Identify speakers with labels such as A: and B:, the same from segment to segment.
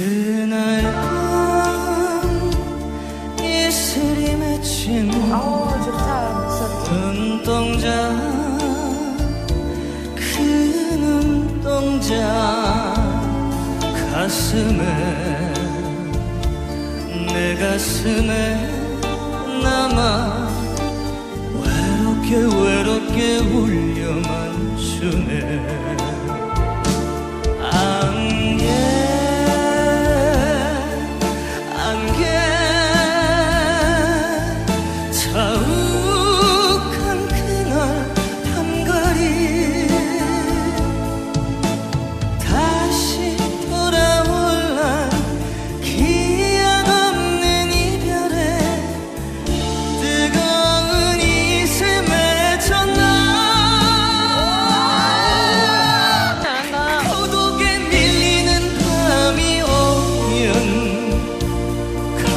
A: 그날 밤 이슬이 맺힌
B: 어 좋다.
A: 눈동자 그 눈동자 가슴에 내 가슴에 남아 외롭게 외롭게 울려만 주네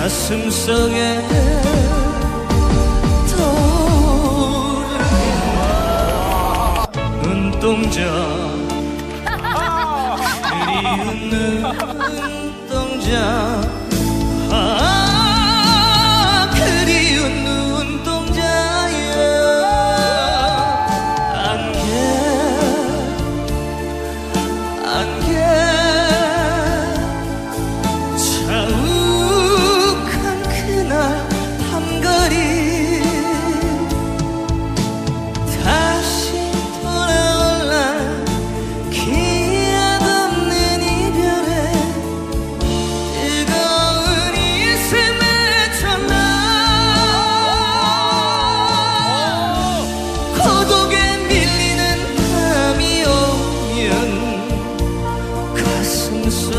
A: 가슴 속에 눈동자. 그리운 눈동자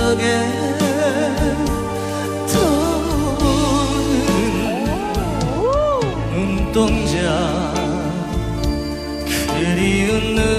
A: 기억에 떠오는 눈동자 그리운 눈